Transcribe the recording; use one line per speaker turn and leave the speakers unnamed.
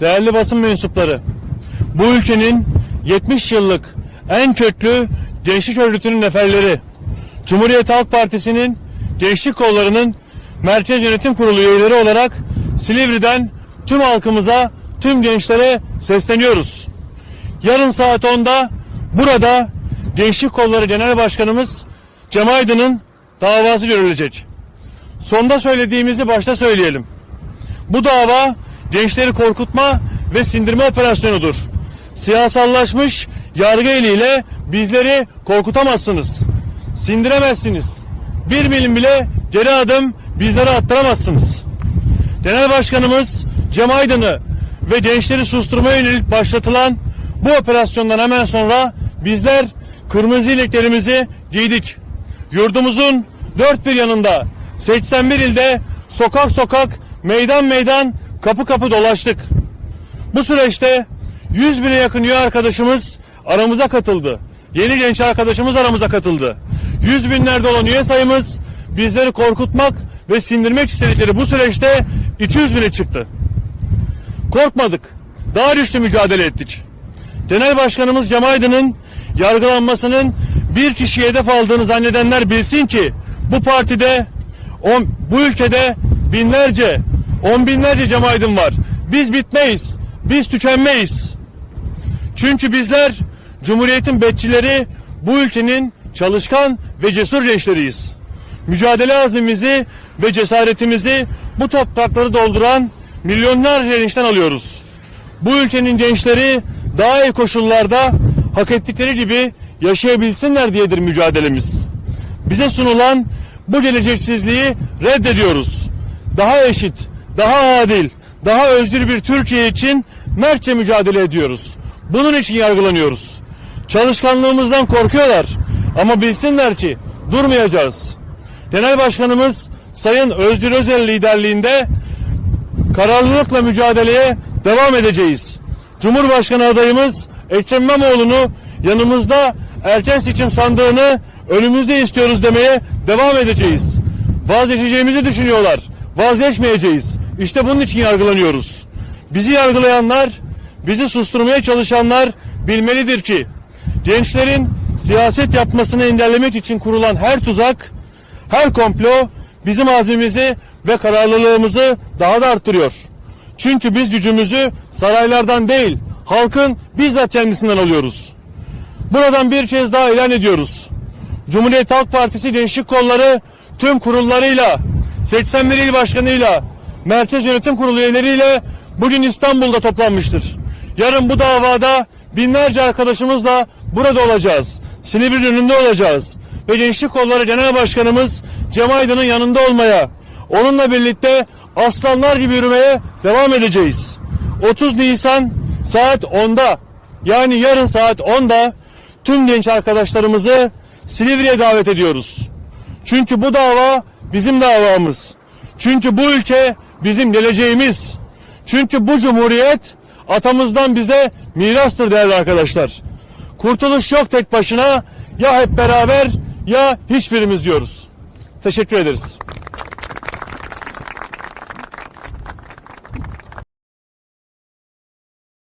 değerli basın mensupları, bu ülkenin 70 yıllık en köklü gençlik örgütünün neferleri, Cumhuriyet Halk Partisi'nin gençlik kollarının Merkez Yönetim Kurulu üyeleri olarak Silivri'den tüm halkımıza, tüm gençlere sesleniyoruz. Yarın saat 10'da burada Gençlik Kolları Genel Başkanımız Cem Aydın'ın davası görülecek. Sonda söylediğimizi başta söyleyelim. Bu dava gençleri korkutma ve sindirme operasyonudur. Siyasallaşmış yargı eliyle bizleri korkutamazsınız. Sindiremezsiniz. Bir milim bile geri adım bizlere attıramazsınız. Genel Başkanımız Cem Aydın'ı ve gençleri susturmaya yönelik başlatılan bu operasyondan hemen sonra bizler kırmızı iliklerimizi giydik. Yurdumuzun dört bir yanında 81 ilde sokak sokak, meydan meydan, kapı kapı dolaştık. Bu süreçte 100 bine yakın üye arkadaşımız aramıza katıldı. Yeni genç arkadaşımız aramıza katıldı. 100 binlerde olan üye sayımız bizleri korkutmak ve sindirmek istedikleri bu süreçte 200 bine çıktı. Korkmadık. Daha güçlü mücadele ettik. Genel Başkanımız Cem Aydın'ın yargılanmasının bir kişiye hedef aldığını zannedenler bilsin ki bu partide, on, bu ülkede binlerce, on binlerce Cem Aydın var. Biz bitmeyiz, biz tükenmeyiz. Çünkü bizler Cumhuriyet'in bekçileri bu ülkenin çalışkan ve cesur gençleriyiz. Mücadele azmimizi ve cesaretimizi bu toprakları dolduran milyonlarca gençten alıyoruz. Bu ülkenin gençleri daha iyi koşullarda hak ettikleri gibi yaşayabilsinler diyedir mücadelemiz. Bize sunulan bu geleceksizliği reddediyoruz. Daha eşit, daha adil, daha özgür bir Türkiye için mertçe mücadele ediyoruz. Bunun için yargılanıyoruz. Çalışkanlığımızdan korkuyorlar ama bilsinler ki durmayacağız. Genel Başkanımız Sayın Özgür Özel liderliğinde kararlılıkla mücadeleye devam edeceğiz. Cumhurbaşkanı adayımız Ekrem İmamoğlu'nu yanımızda erken seçim sandığını önümüzde istiyoruz demeye devam edeceğiz. Vazgeçeceğimizi düşünüyorlar. Vazgeçmeyeceğiz. İşte bunun için yargılanıyoruz. Bizi yargılayanlar, bizi susturmaya çalışanlar bilmelidir ki gençlerin siyaset yapmasını engellemek için kurulan her tuzak, her komplo bizim azmimizi ve kararlılığımızı daha da arttırıyor. Çünkü biz gücümüzü saraylardan değil, halkın bizzat kendisinden alıyoruz. Buradan bir kez daha ilan ediyoruz. Cumhuriyet Halk Partisi Gençlik Kolları tüm kurullarıyla, 81 il başkanıyla, Merkez Yönetim Kurulu üyeleriyle bugün İstanbul'da toplanmıştır. Yarın bu davada binlerce arkadaşımızla burada olacağız. Silivri'nin önünde olacağız. Ve Gençlik Kolları Genel Başkanımız Cem Aydın'ın yanında olmaya, onunla birlikte aslanlar gibi yürümeye devam edeceğiz. 30 Nisan saat 10'da yani yarın saat 10'da tüm genç arkadaşlarımızı Silivri'ye davet ediyoruz. Çünkü bu dava bizim davamız. Çünkü bu ülke bizim geleceğimiz. Çünkü bu cumhuriyet atamızdan bize mirastır değerli arkadaşlar. Kurtuluş yok tek başına ya hep beraber ya hiçbirimiz diyoruz. Teşekkür ederiz.